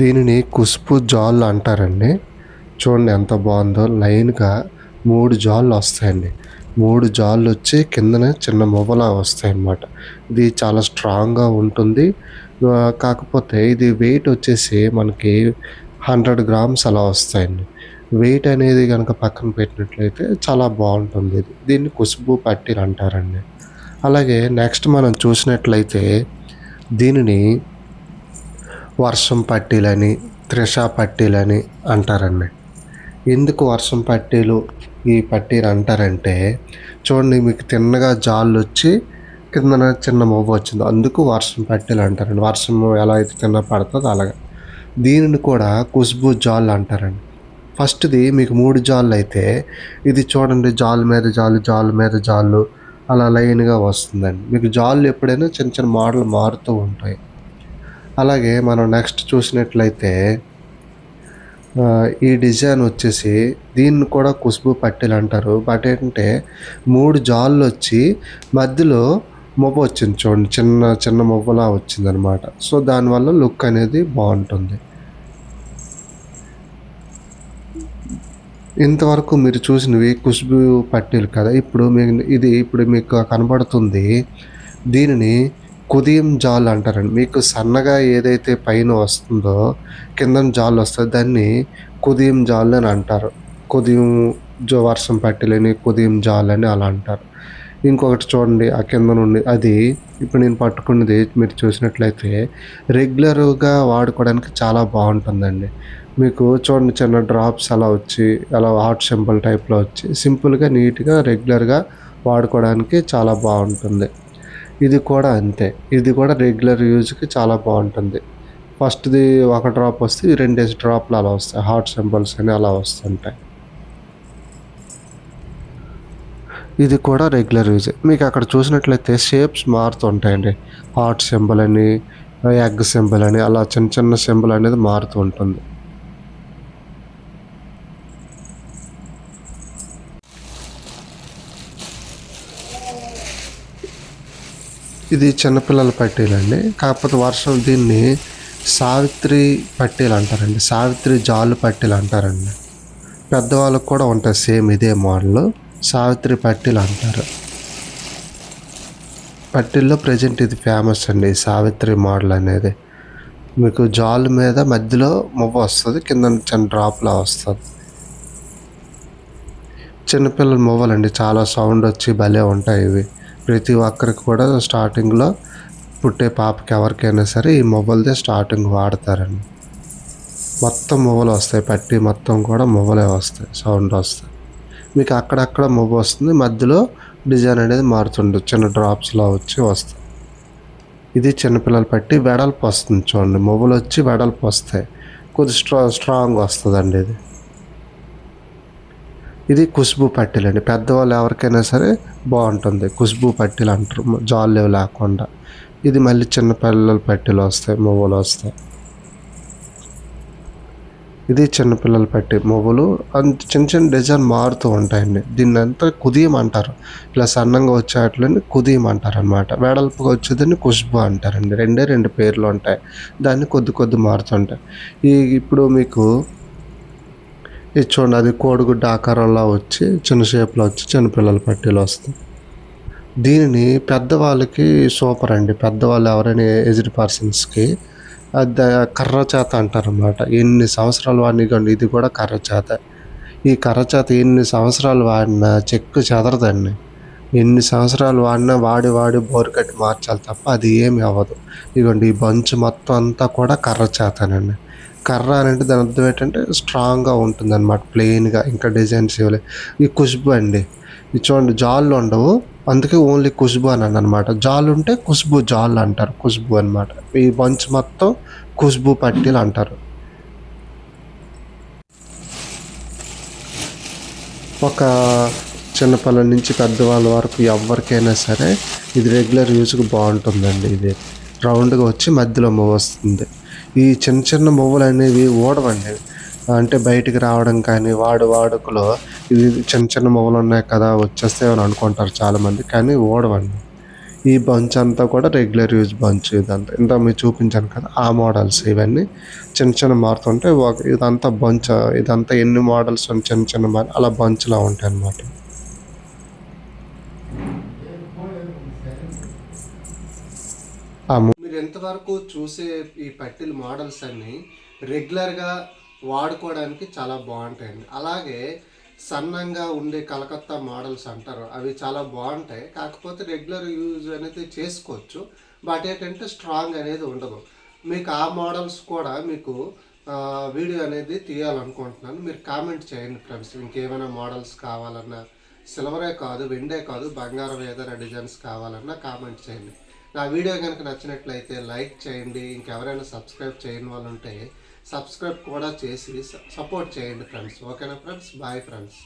దీనిని కుసుపు జాల్ అంటారండి. చూడండి ఎంత బాగుందో. లైన్గా మూడు జాళ్ళు వస్తాయండి. మూడు జాళ్ళు వచ్చి కిందనే చిన్న మొవ్వలా వస్తాయి అన్నమాట ఇది చాలా స్ట్రాంగ్గా ఉంటుంది. కాకపోతే ఇది వెయిట్ వచ్చేసి మనకి హండ్రెడ్ గ్రామ్స్ అలా వస్తాయండి. వెయిట్ అనేది కనుక పక్కన పెట్టినట్లయితే చాలా బాగుంటుంది. ఇది దీన్ని కుసుబు పట్టీలు అంటారండి. అలాగే నెక్స్ట్ మనం చూసినట్లయితే దీనిని వర్షం పట్టీలని త్రిష పట్టీలని అంటారండి. ఎందుకు వర్షం పట్టీలు ఈ పట్టీలు అంటారంటే చూడండి మీకు తిన్నగా జాళ్ళు వచ్చి కిందన చిన్న మొవ్వ వచ్చింది. అందుకు వర్షం పట్టీలు అంటారండి. వర్షం ఎలా అయితే తిన్న పడుతుందో అలాగా. దీనిని కూడా కుస్బు జాల్ అంటారండి. ఫస్ట్ది మీకు మూడు జాళ్ళు అయితే ఇది చూడండి జాలు మీద జాలు జాలు మీద జాలు అలా లైన్గా వస్తుందండి. మీకు జాళ్ళు ఎప్పుడైనా చిన్న చిన్న మోడల్ మారుతూ ఉంటాయి. అలాగే మనం నెక్స్ట్ చూసినట్లయితే ఈ డిజైన్ వచ్చేసి దీన్ని కూడా కుసుబు పట్టీలు అంటారు. బట్ ఏంటంటే మూడు జాళ్ళు వచ్చి మధ్యలో మొబ్బ వచ్చింది చూడండి. చిన్న చిన్న మొబ్బలా వచ్చిందనమాట సో దానివల్ల లుక్ అనేది బాగుంటుంది. ఇంతవరకు మీరు చూసినవి కుసుబు పట్టీలు కదా. ఇప్పుడు మీకు ఇది ఇప్పుడు మీకు కనబడుతుంది. దీనిని కుదియం జాల్ అంటారండి. మీకు సన్నగా ఏదైతే పైన వస్తుందో కింద జాల్ వస్తుంది దాన్ని కుదియం జాల్ అని అంటారు. కుదియం జో వర్షం పట్టలేని కుదియం జాల్ అని అలా అంటారు. ఇంకొకటి చూడండి ఆ కింద నుండి. అది ఇప్పుడు నేను పట్టుకున్నది మీరు చూసినట్లయితే రెగ్యులర్గా వాడుకోవడానికి చాలా బాగుంటుందండి. మీకు చూడండి చిన్న డ్రాప్స్ అలా వచ్చి అలా హార్ట్ సింపుల్ టైప్లో వచ్చి సింపుల్గా నీట్గా రెగ్యులర్గా వాడుకోవడానికి చాలా బాగుంటుంది. ఇది కూడా అంతే. ఇది కూడా రెగ్యులర్ యూజ్కి చాలా బాగుంటుంది. ఫస్ట్ది ఒక డ్రాప్ వస్తే ఈ రెండేసి డ్రాప్లు అలా వస్తాయి. హార్ట్ సింబల్స్ అని అలా వస్తుంటాయి. ఇది కూడా రెగ్యులర్ యూజ్ మీకు అక్కడ చూసినట్లయితే షేప్స్ మారుతుంటాయండి. హార్ట్ సింబల్ అని ఎగ్ సింబల్ అని అలా చిన్న చిన్న సింబల్ అనేది మారుతూ ఉంటుంది. ఇది చిన్నపిల్లల పట్టీలండి. కాకపోతే వర్షం దీన్ని సావిత్రి పట్టీలు అంటారండి. సావిత్రి జాలు పట్టీలు అంటారండి. పెద్దవాళ్ళకు కూడా ఉంటాయి సేమ్ ఇదే మోడల్. సావిత్రి పట్టీలు అంటారు. పట్టీల్లో ప్రజెంట్ ఇది ఫేమస్ అండి సావిత్రి మోడల్ అనేది. మీకు జాలు మీద మధ్యలో మువ్వ వస్తుంది కింద చిన్న డ్రాప్లా వస్తుంది. చిన్నపిల్లల మొవ్వలండి చాలా సౌండ్ వచ్చి భలే ఉంటాయి ఇవి. ప్రతి ఒక్కరికి కూడా స్టార్టింగ్లో పుట్టే పాపకి ఎవరికైనా సరే ఈ మొబైల్దే స్టార్టింగ్ వాడతారండి. మొత్తం మొవ్వలు వస్తాయి. పట్టి మొత్తం కూడా మొవ్వలే వస్తాయి. సౌండ్ వస్తాయి. మీకు అక్కడక్కడ మొవ్వ వస్తుంది. మధ్యలో డిజైన్ అనేది మారుతుండు చిన్న డ్రాప్స్లో వచ్చి వస్తాయి. ఇది చిన్నపిల్లలు పట్టి వెడల్పు వస్తుంది చూడండి. మొవ్వలు వచ్చి వెడల్పు వస్తాయి. కొద్ది స్ట్రా స్ట్రాంగ్ వస్తుందండి ఇది. ఇది కుష్బు పట్టీలు అండి. పెద్దవాళ్ళు ఎవరికైనా సరే బాగుంటుంది. కుష్బు పట్టీలు అంటారు. జాలు లేకుండా. ఇది మళ్ళీ చిన్న పిల్లల పట్టీలు వస్తాయి మువ్వలు వస్తాయి. ఇది చిన్నపిల్లల పట్టి మొవ్వలు. అంత చిన్న చిన్న డిజైన్ మారుతూ ఉంటాయండి. దీన్ని అంతా కుదియం అంటారు. ఇలా సన్నంగా వచ్చే వాటిని కుదియం అంటారు అనమాట వెడల్పుగా వచ్చేదాన్ని కుష్బు అంటారండి. రెండే రెండు పేర్లు ఉంటాయి. దాన్ని కొద్ది కొద్ది మారుతుంటాయి ఈ ఇప్పుడు మీకు ఇది చూడండి అది కోడిగుడ్డ ఆకారంలో వచ్చి చిన్న షేప్లో వచ్చి చిన్నపిల్లల పట్టీలు వస్తాయి. దీనిని పెద్దవాళ్ళకి సూపర్ అండి. పెద్దవాళ్ళు ఎవరైనా ఏజ్డ్ పర్సన్స్కి అది కర్ర చేత అంటారన్నమాట. ఎన్ని సంవత్సరాలు వాడిని ఇది కూడా కర్ర చేత. ఈ కర్ర చేత ఎన్ని సంవత్సరాలు వాడినా చెక్కు చెదరదండి. ఎన్ని సంవత్సరాలు వాడినా వాడి వాడి బోరు కట్టి మార్చాలి తప్ప అది ఏమి అవ్వదు. ఇదిగోండి ఈ బంచ్ మొత్తం అంతా కూడా కర్ర చేతనండి. కర్ర అని అంటే దాని అర్థం ఏంటంటే స్ట్రాంగ్గా ఉంటుంది అనమాట ప్లెయిన్గా ఇంకా డిజైన్స్ ఇవ్వలే. ఈ కుష్బు అండి. ఇది చూడండి జాళ్ళు ఉండవు. అందుకే ఓన్లీ కుష్బు అని అనమాట జాలు ఉంటే కుష్బు జాల్ అంటారు కుష్బు అనమాట ఈ బంచ్ మొత్తం కుష్బు పట్టీలు అంటారు. ఒక చిన్నపిల్లల నుంచి పెద్దవాళ్ళ వరకు ఎవరికైనా సరే ఇది రెగ్యులర్ యూజ్కి బాగుంటుందండి ఇది. రౌండ్గా వచ్చి మధ్యలో వస్తుంది. ఈ చిన్న చిన్న మొవ్వలు అనేవి ఊడవండి. అంటే బయటికి రావడం కానీ వాడు వాడుకలో ఇవి చిన్న చిన్న మొవ్వలు ఉన్నాయి కదా వచ్చేస్తాయని అనుకుంటారు చాలామంది కానీ ఓడవండి ఈ బంచ్ అంతా కూడా రెగ్యులర్ యూజ్ బంచ్ ఇదంతా. ఇంత మీరు చూపించాను కదా ఆ మోడల్స్ ఇవన్నీ చిన్న చిన్న మారుతుంటే ఒక ఇదంతా బంచ్ ఇదంతా ఎన్ని మోడల్స్ చిన్న చిన్న మా- అలా బంచ్లా ఉంటాయి అన్నమాట. ఆ ఇంతవరకు చూసే ఈ పట్టిల మోడల్స్ అన్నీ రెగ్యులర్గా వాడుకోవడానికి చాలా బాగుంటాయండి. అలాగే సన్నంగా ఉండే కలకత్తా మోడల్స్ అంటారు అవి చాలా బాగుంటాయి. కాకపోతే రెగ్యులర్ యూజ్ అనేది చేసుకోవచ్చు. బట్ ఏంటంటే స్ట్రాంగ్ అనేది ఉండదు. మీకు ఆ మోడల్స్ కూడా మీకు వీడియో అనేది తీయాలనుకుంటున్నాను. మీరు కామెంట్ చేయండి ఫ్రెండ్స్ ఇంకేమైనా మోడల్స్ కావాలన్నా సిల్వరే కాదు వెండే కాదు బంగారం ఏదైనా డిజైన్స్ కావాలన్నా కామెంట్ చేయండి. నా వీడియో కనుక నచ్చినట్లయితే లైక్ చేయండి. ఇంకెవరైనా సబ్స్క్రైబ్ చేయని వాళ్ళు ఉంటే సబ్స్క్రైబ్ కూడా చేసి సపోర్ట్ చేయండి ఫ్రెండ్స్. ఓకేనా ఫ్రెండ్స్? Bye friends.